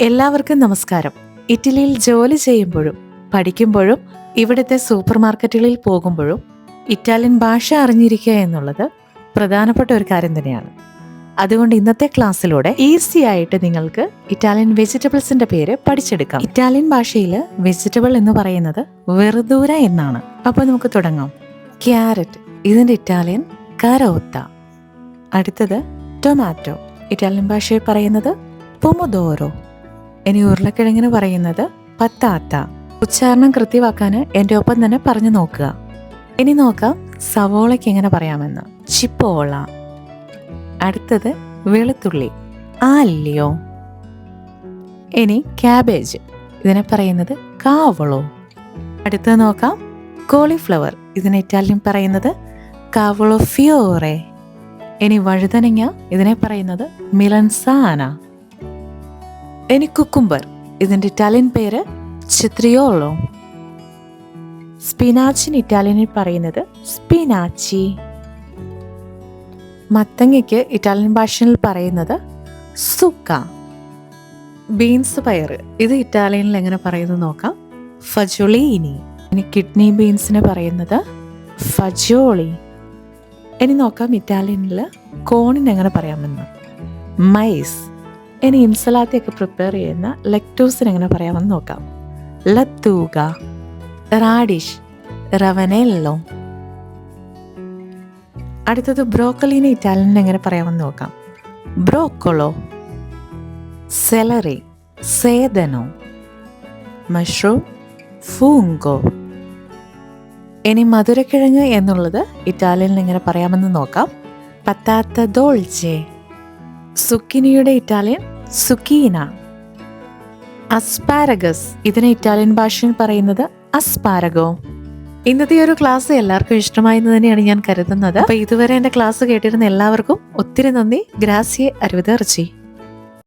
എല്ലാവർക്കും നമസ്കാരം. ഇറ്റലിയിൽ ജോലി ചെയ്യുമ്പോഴും പഠിക്കുമ്പോഴും ഇവിടുത്തെ സൂപ്പർ മാർക്കറ്റുകളിൽ പോകുമ്പോഴും ഇറ്റാലിയൻ ഭാഷ അറിഞ്ഞിരിക്കുക എന്നുള്ളത് പ്രധാനപ്പെട്ട ഒരു കാര്യം തന്നെയാണ്. അതുകൊണ്ട് ഇന്നത്തെ ക്ലാസ്സിലൂടെ ഈസി ആയിട്ട് നിങ്ങൾക്ക് ഇറ്റാലിയൻ വെജിറ്റബിൾസിന്റെ പേര് പഠിച്ചെടുക്കാം. ഇറ്റാലിയൻ ഭാഷയിൽ വെജിറ്റബിൾ എന്ന് പറയുന്നത് വെറുതൂര എന്നാണ്. അപ്പോൾ നമുക്ക് തുടങ്ങാം. ക്യാരറ്റ് ഇതിന്റെ ഇറ്റാലിയൻ കരോത്ത. അടുത്തത് ടൊമാറ്റോ ഇറ്റാലിയൻ ഭാഷയിൽ പറയുന്നത് പൊമോദോറോ. ഇനി ഉരുളക്കിഴങ്ങിന് പറയുന്നത് പത്താത്ത. ഉച്ചാരണം കൃത്യമാക്കാൻ എന്റെ ഒപ്പം തന്നെ പറഞ്ഞു നോക്കുക. ഇനി നോക്കാം സവോളയ്ക്ക് എങ്ങനെ പറയാമെന്ന്. ചിപ്പോള. അടുത്തത് വെളുത്തുള്ളി. ആല്ലിയോ ഇനി ക്യാബേജ്. ഇതിനെ പറയുന്നത് കാവളോ? അടുത്തത് നോക്കാം കോളിഫ്ലവർ. ഇതിനെ ഇറ്റാലിയൻ പറയുന്നത് കാവളോ ഫിയോറെ. ഇനി വഴുതനങ്ങ. ഇതിനെ പറയുന്നത് മിലൻസാന. ഇനി കുക്കുംബർ. ഇതിന്റെ ഇറ്റാലിയൻ പേര് ചിത്രിയോളോ. സ്പിനാച്ചിന് ഇറ്റാലിയനിൽ പറയുന്നത് സ്പിനാച്ചി. മത്തങ്ങയ്ക്ക് ഇറ്റാലിയൻ ഭാഷയിൽ പറയുന്നത് സുക്ക. ബീൻസ് പയർ. ഇത് ഇറ്റാലിയനിൽ എങ്ങനെ പറയുന്നത് നോക്കാം. ഫജോളീനി. ഇനി കിഡ്നി ബീൻസിന് പറയുന്നത് ഫജോളി. ഇനി നോക്കാം ഇറ്റാലിയനിൽ കോണിന് എങ്ങനെ പറയാമെന്ന്. മൈസ്. ഇനി ഇൻസലാത്തിയൊക്കെ പ്രിപ്പയർ ചെയ്യുന്ന ലെക്ടൂസിന് എങ്ങനെ പറയാമെന്ന് നോക്കാം. ലത്തൂക റാഡിഷ് റവനെല്ലോ അടുത്തത് ബ്രോക്കലിനെ ഇറ്റാലിയനിൽ എങ്ങനെ പറയാമെന്ന് നോക്കാം. ബ്രോക്കോളോ സെലറി സേദനോ മഷ്റൂം ഫൂങ്കോ ഇനി മധുരക്കിഴങ്ങ് എന്നുള്ളത് ഇറ്റാലിയനിൽ എങ്ങനെ പറയാമെന്ന് നോക്കാം. പത്താത്ത ദോൾച്ചെ സുക്കിനിയുടെ ഇറ്റാലിയൻ സുക്കീന. അസ്പാരഗസ് ഇതിനെ ഇറ്റാലിയൻ ഭാഷയിൽ പറയുന്നത് അസ്പാരഗോ. ഇന്നത്തെ ഒരു ക്ലാസ് എല്ലാവർക്കും ഇഷ്ടമായി എന്ന് തന്നെയാണ് ഞാൻ കരുതുന്നത്. അപ്പൊ ഇതുവരെ എന്റെ ക്ലാസ് കേട്ടിരുന്ന എല്ലാവർക്കും ഒത്തിരി നന്ദി. ഗ്രാസിയെ അരുവിതർച്ചി